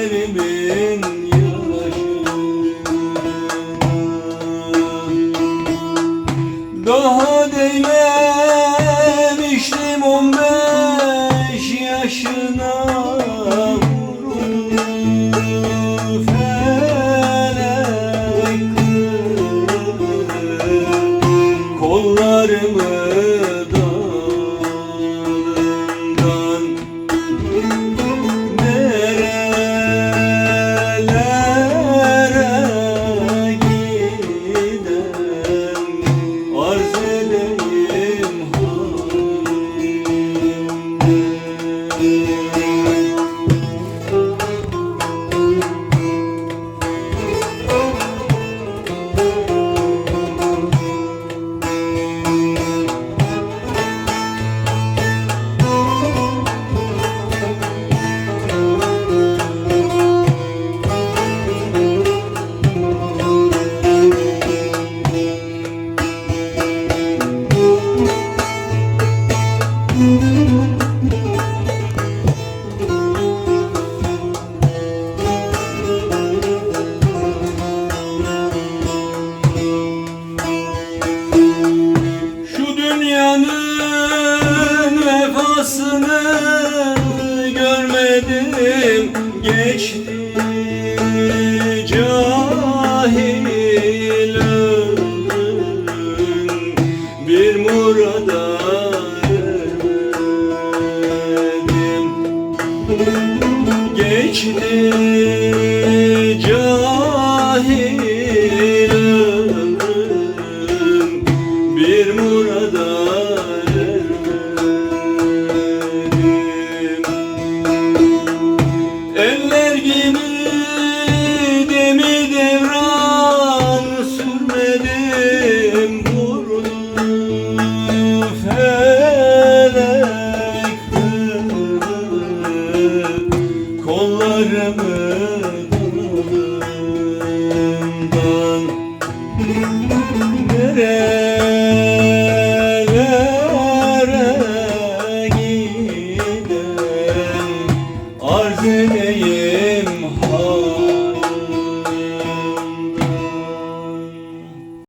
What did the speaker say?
Evimin yılbaşına. Daha on beş yaşına. Cahil ömrüm. Bir murada geçti cahil bilmeyim ha.